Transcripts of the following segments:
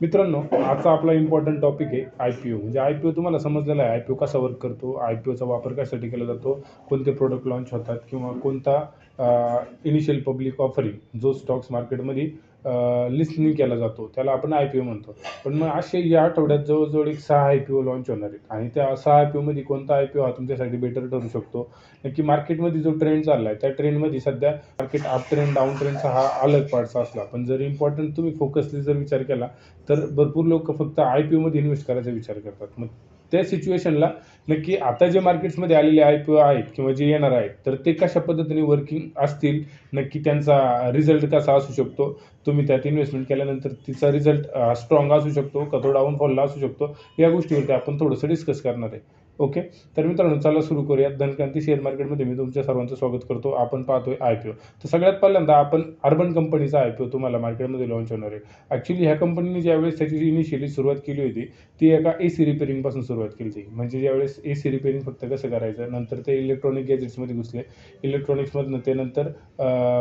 मित्रांनो आजचा आपला इम्पॉर्टंट टॉपिक आहे आय पी ओ म्हणजे आय पी ओ तुम्हाला समजलेला आहे. आय पी ओ कसा वर्क करतो? आय पी ओचा वापर कशासाठी केला जातो? कोणते प्रोडक्ट लॉन्च होतात? किंवा कोणता इनिशियल पब्लिक ऑफरिंग जो स्टॉक्स मार्केटमध्ये लिस्निंग केला जातो. त्याला आपण आय पी ओ म्हणतो. पण मग असे या आठवड्यात जवळजवळ एक सहा आय पी ओ लॉन्च होणार आहेत. आणि त्या सहा आय पी ओमध्ये कोणता आय पी ओ हा तुमच्यासाठी बेटर ठरू शकतो? नक्की मार्केटमध्ये जो ट्रेंड चालला आहे त्या ट्रेंडमध्ये सध्या मार्केट अप ट्रेंड डाऊन ट्रेंडचा हा अलग पार्टचा असला. पण जर इम्पॉर्टंट तुम्ही फोकसली जर विचार केला तर भरपूर लोक फक्त आय पी ओमध्ये इन्व्हेस्ट करायचा विचार करतात. मग त्या सिच्युएशनला नक्की आता जे मार्केट्समध्ये आलेले आय पी ओ आहेत किंवा जे येणार आहेत तर ते कशा पद्धतीने वर्किंग असतील नक्की त्यांचा रिझल्ट कसा असू शकतो तुम्ही त्यात इन्व्हेस्टमेंट केल्यानंतर तिचा रिझल्ट स्ट्रॉंग असू शकतो का तो डाऊनफॉलला असू शकतो या गोष्टीवरती आपण थोडंसं डिस्कस करणार आहे. ओके? तर मित्रांनो चला सुरू करूयात. धनक्रांती शेअर मार्केटमध्ये मी तुमच्या सर्वांचं स्वागत करतो. आपण पाहतोय आय पी ओ तर सगळ्यात पहिल्यांदा आपण अर्बन कंपनीचा आय पी ओ तुम्हाला मार्केटमध्ये लॉन्च होणार आहे. ॲक्च्युली ह्या कंपनीने ज्यावेळेस त्याची इनिशियली सुरुवात केली होती ती एका ए सी रिपेरिंगपासून सुरुवात केली होती. म्हणजे ज्यावेळेस ए सी रिपेरिंग फक्त कसं करायचं नंतर ते इलेक्ट्रॉनिक गॅजेट्समध्ये घुसले. इलेक्ट्रॉनिक्समधनं ते नंतर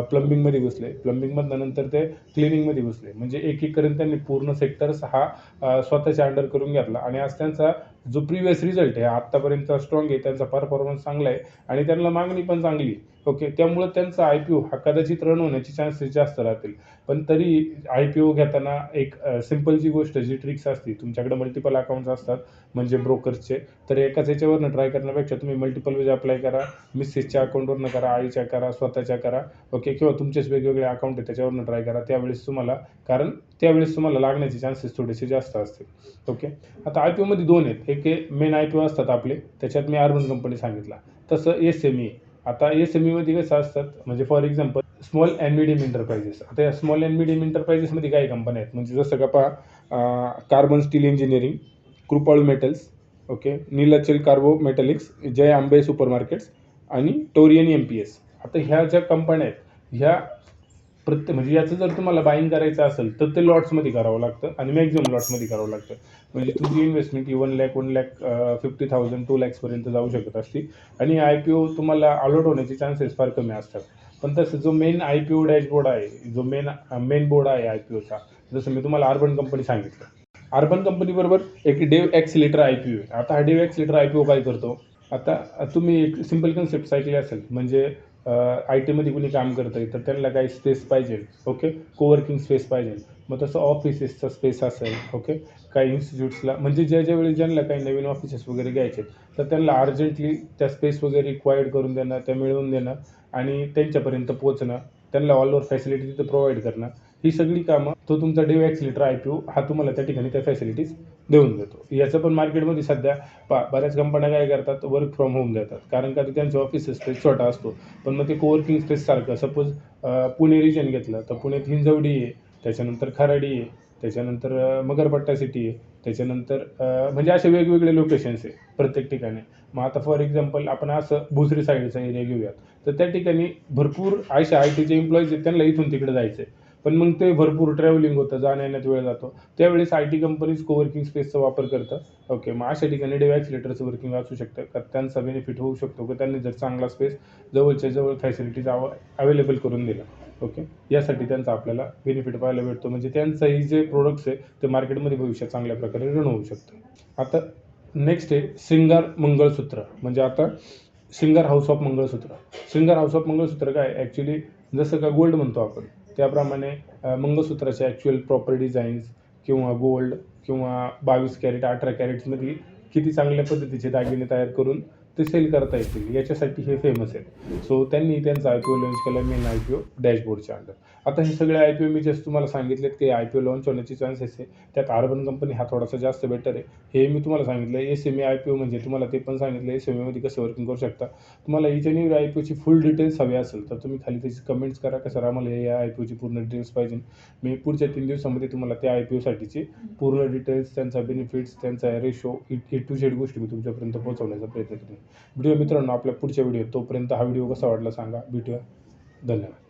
प्लंबिंगमध्ये घुसले. प्लंबिंगमधनं नंतर ते क्लिनिंगमध्ये घुसले. म्हणजे एक एक करून त्यांनी पूर्ण सेक्टर्स हा स्वतःच्या अंडर करून घेतला. आणि आज त्यांचा जो प्रिव्हियस रिझल्ट आहे आत्तापर्यंत स्ट्रॉंग आहे त्यांचा परफॉर्मन्स चांगला आहे आणि त्यांना मागणी पण चांगली आहे. ओके त्यामुळं त्यांचा आय पी ओ हा कदाचित रन होण्याचे चान्सेस जास्त राहतील. पण तरी आय पी ओ घेताना एक सिम्पलची गोष्ट जी ट्रिक्स असते तुमच्याकडे मल्टिपल अकाउंट्स असतात म्हणजे ब्रोकर्सचे तर एकाच याच्यावरनं ट्राय करण्यापेक्षा तुम्ही मल्टिपल वेज अप्लाय करा मिसेसच्या अकाउंटवरनं करा आईच्या करा स्वतःच्या करा ओके किंवा तुमचेच वेगवेगळे अकाउंट आहे त्याच्यावरनं ट्राय करा त्यावेळेस तुम्हाला कारण त्यावेळेस तुम्हाला लागण्याचे चान्सेस थोडेसे जास्त असतील ओके. आता आय पी ओमध्ये दोन आहेत एक मेन आय पी ओ असतात आपले त्याच्यात मी अर्बन कंपनी सांगितला तसं एस एम ई आता एस एम ईमध्ये कसं असतात. म्हणजे for example small and medium enterprises आता या स्मॉल अँड मिडियम एंटरप्राइजेसमध्ये काही कंपन्या आहेत. म्हणजे जसं का पहा carbon steel engineering Kripalu metals okay Nilachal carbo metallics Jai Ambe supermarkets आणि टोरियन एम पी एस आता ह्या ज्या कंपन्या आहेत ह्या प्रत्येक म्हणजे याचं जर तुम्हाला बाईंग करायचं असेल तर ते लॉट्समध्ये करावं लागतं आणि मॅक्झिमम लॉट्समध्ये करावं लागतं. म्हणजे तुमची इन्व्हेस्टमेंट ही one lakh one lakh fifty thousand two लॅक्सपर्यंत जाऊ शकत असते. आणि आय पी ओ तुम्हाला अलॉट होण्याचे चान्सेस फार कमी असतात. पण तसं जो main I P O dashboard आहे जो मेन मेन बोर्ड आहे आय पी ओचा जसं मी तुम्हाला अर्बन कंपनी सांगितलं. अर्बन कंपनीबरोबर एक Dev accelerator I P O आहे. आता हा Dev accelerator I P O काय करतो? आता तुम्ही एक सिंपल कन्सेप्ट ऐकली असेल म्हणजे आय टीमध्ये कुणी काम करतं आहे तर त्यांना काही स्पेस पाहिजे ओके कोवर्किंग स्पेस पाहिजे. मग तसं ऑफिसेसचा स्पेस असेल ओके काही इन्स्टिट्यूट्सला म्हणजे ज्या ज्या वेळी ज्यांना काही नवीन ऑफिसेस वगैरे घ्यायचे तर त्यांना अर्जंटली त्या स्पेस वगैरे रिक्वायर्ड करून देणं त्या मिळवून देणं आणि त्यांच्यापर्यंत पोचणं त्यांना ऑल ओव्हर फॅसिलिटी तिथं प्रोव्हाइड करणं ही सगळी कामं तो तुमचा Dev accelerator I P O हा तुम्हाला त्या ठिकाणी त्या फॅसिलिटीज देऊन देतो. याचं पण मार्केटमध्ये सध्या पा बऱ्याच कंपन्या काय करतात वर्क फ्रॉम होम देतात. कारण का त्यांचं ऑफिस स्पेस छोटा असतो. पण मग ते कोवर्किंग स्पेससारखं सपोज पुणे रिजन घेतलं तर पुण्यात हिंजवडी आहे त्याच्यानंतर खराडी आहे त्याच्यानंतर मगरपट्टा सिटी आहे त्याच्यानंतर म्हणजे असे वेगवेगळे लोकेशन्स आहे प्रत्येक ठिकाणी. मग आता फॉर एक्झाम्पल आपण असं भुसरी साईडचा एरिया घेऊयात. तर त्या ठिकाणी भरपूर अशा आय टीचे एम्प्लॉईज आहेत त्यांना इथून तिकडे जायचं आहे पण मग ते भरपूर ट्रॅव्हलिंग होतं जाण्या येण्यात वेळ जातो. त्यावेळेस आय टी कंपनीज कोवर्किंग स्पेसचा वापर करतं ओके मग अशा ठिकाणी डेव ॲक्सिलेटरचं वर्किंग असू शकतं. का त्यांचा बेनिफिट होऊ शकतो का त्यांनी जर चांगला स्पेस जवळच्या जवळ फॅसिलिटीज अव अवेलेबल करून दिला. ओके यासाठी त्यांचा आपल्याला बेनिफिट पाहायला भेटतो. म्हणजे त्यांचंही जे प्रोडक्ट्स आहे ते मार्केटमध्ये भविष्यात चांगल्या प्रकारे रन होऊ शकतं. आता नेक्स्ट आहे श्रृंगार मंगळसूत्र म्हणजे आता श्रृंगार हाऊस ऑफ मंगळसूत्र श्रृंगार हाऊस ऑफ मंगळसूत्र काय? ॲक्च्युली जसं का गोल्ड म्हणतो आपण. त्याप्रमाणे मंगळसूत्राचे ॲक्च्युअल प्रॉपर डिझाईन्स किंवा गोल्ड किंवा बावीस कॅरेट अठरा कॅरेट्समध्ये किती चांगल्या पद्धतीचे दागिने तयार करून ते सेल करता येतील. याच्यासाठी हे फेमस आहेत. सो त्यांनी त्यांचा आय पी ओ लॉन्च केला मेन आय पी ओ डॅशबोर्डच्या अंडर आता हे सगळे आय पी ओ मी जस्ट तुम्हाला सांगितलेत की आय पी ओ लॉन्च होण्याचे चान्सेस आहे. त्यात अर्बन कंपनी हा थोडासा जास्त बेटर आहे. हे मी तुम्हाला सांगितलं S M A I P O म्हणजे तुम्हाला ते पण सांगितलं एस एम एमध्ये कसं वर्किंग करू शकता. तुम्हाला इच आणि आय पी ओची फुल डिटेल्स हवी असेल तर तुम्ही खाली त्याची कमेंट्स करा का सर आम्हाला या आय पी ओची पूर्ण डिटेल्स पाहिजे. मी पुढच्या तीन दिवसामध्ये तुम्हाला त्या आय पी ओसाठीची पूर्ण डिटेल्स त्यांचा बेनिफिट्स त्यांचा रेशो ए टू झेड गोष्टी मी तुमच्यापर्यंत पोहोचवण्याचा प्रयत्न करेन. व्हिडिओ मित्रांनो आपल्या पुढच्या व्हिडिओ तोपर्यंत हा व्हिडिओ कसा वाटला सांगा. भेटूया. धन्यवाद.